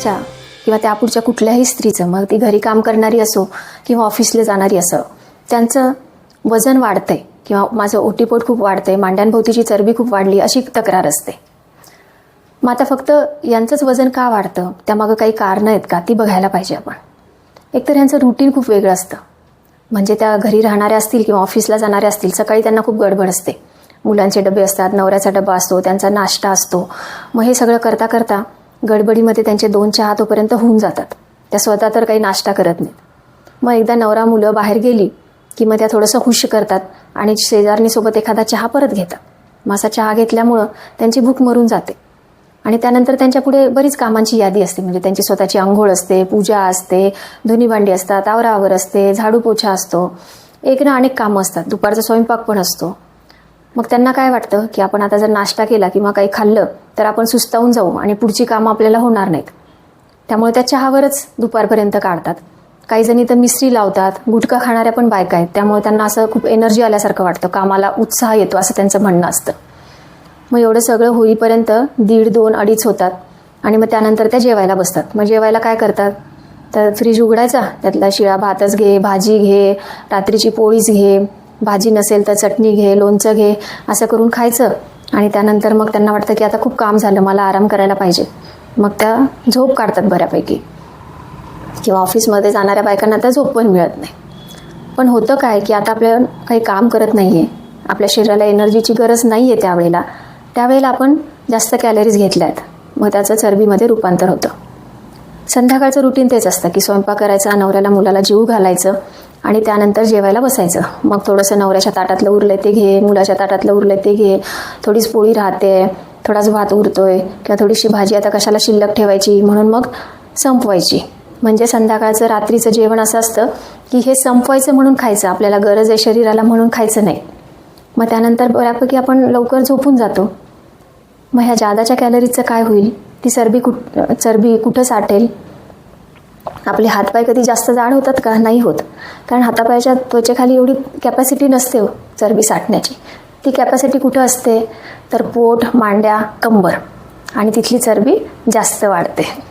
च्या किंवा त्यापुढच्या कुठल्याही स्त्रीचं मग ती घरी काम करणारी असो किंवा ऑफिसला जाणारी असो त्यांचं वजन वाढतंय किंवा माझं ओटीपोट खूप वाढतंय मांड्यांभोवतीची चरबी खूप वाढली अशी तक्रार असते. मग आता फक्त यांचंच वजन का वाढतं? त्यामागं काही कारणं आहेत का? ती बघायला पाहिजे आपण. एकतर यांचं रुटीन खूप वेगळं असतं. म्हणजे त्या घरी राहणाऱ्या असतील किंवा ऑफिसला जाणाऱ्या असतील सकाळी त्यांना खूप गडबड असते. मुलांचे डबे असतात नवऱ्याचा डबा असतो त्यांचा नाश्ता असतो. मग हे सगळं करता करता गडबडीमध्ये त्यांचे दोन चहा तोपर्यंत होऊन जातात. त्या स्वतः तर काही नाश्ता करत नाहीत. मग एकदा नवरा मुलं बाहेर गेली की मग त्या थोडंसं खुश करतात आणि शेजारणीसोबत एखादा चहा परत घेतात. मग असा चहा घेतल्यामुळं त्यांची भूक मरून जाते. आणि त्यानंतर त्यांच्या पुढे बरीच कामांची यादी असते. म्हणजे त्यांची स्वतःची आंघोळ असते पूजा असते धुनी भांडी असतात आवरावर असते झाडू पोछा असतो. एक ना अनेक कामं असतात. दुपारचा स्वयंपाक पण असतो. मग त्यांना काय वाटतं? की आपण आता जर नाश्ता केला किंवा काही खाल्लं तर आपण सुस्तावून जाऊ आणि पुढची कामं आपल्याला होणार नाहीत. त्यामुळे त्या चहावरच दुपारपर्यंत काढतात. काही जणी तर मिसरी लावतात गुटखा खाणाऱ्या पण बायका आहेत. त्यामुळे त्यांना असं खूप एनर्जी आल्यासारखं वाटतं. कामाला उत्साह येतो असं त्यांचं म्हणणं असतं. मग एवढं सगळं होईपर्यंत दीड दोन अडीच होतात आणि मग त्यानंतर त्या जेवायला बसतात. मग जेवायला काय करतात? तर फ्रीज उघडायचा. त्यातला शिळा भातच घे भाजी घे रात्रीची पोळीच घे. भाजी नसेल तर चटणी घे लोणचं घे असं करून खायचं. आणि त्यानंतर मग त्यांना वाटतं की आता खूप काम झालं मला आराम करायला पाहिजे. मग त्या झोप काढतात बऱ्यापैकी. किंवा ऑफिसमध्ये जाणाऱ्या बायकांना तर झोप पण मिळत नाही. पण होतं काय की आता आपल्याला काही काम करत नाही आहे आपल्या शरीराला एनर्जीची गरज नाही आहे त्यावेळेला. त्यावेळेला आपण जास्त कॅलरीज घेतल्या आहेत मग त्याचं चरबीमध्ये रूपांतर होतं. संध्याकाळचं रुटीन तेच असतं की स्वयंपाक करायचा नवऱ्याला मुलाला जीव घालायचं आणि त्यानंतर जेवायला बसायचं. मग थोडंसं नवऱ्याच्या ताटातलं उरलं ते घे मुलाच्या ताटातलं उरलं ते घे थोडीच पोळी राहते थोडाच भात उरतोय किंवा थोडीशी भाजी आता कशाला शिल्लक ठेवायची म्हणून मग संपवायची. म्हणजे संध्याकाळचं रात्रीचं जेवण असं असतं की हे संपवायचं म्हणून खायचं आपल्याला गरज आहे शरीराला म्हणून खायचं नाही. मग त्यानंतर बऱ्यापैकी आपण लवकर झोपून जातो. मग ह्या जादाच्या कॅलरीजचं काय होईल? ती चरबी कुठ चरबी कुठं साठेल? आपले हातपाय कधी जास्त जाड होतात का? नाही होत. कारण हातापायाच्या त्वचेखाली एवढी कॅपॅसिटी नसते हो चरबी साठण्याची. ती कॅपॅसिटी कुठं असते? तर पोट मांड्या कंबर. आणि तिथली चरबी जास्त वाढते.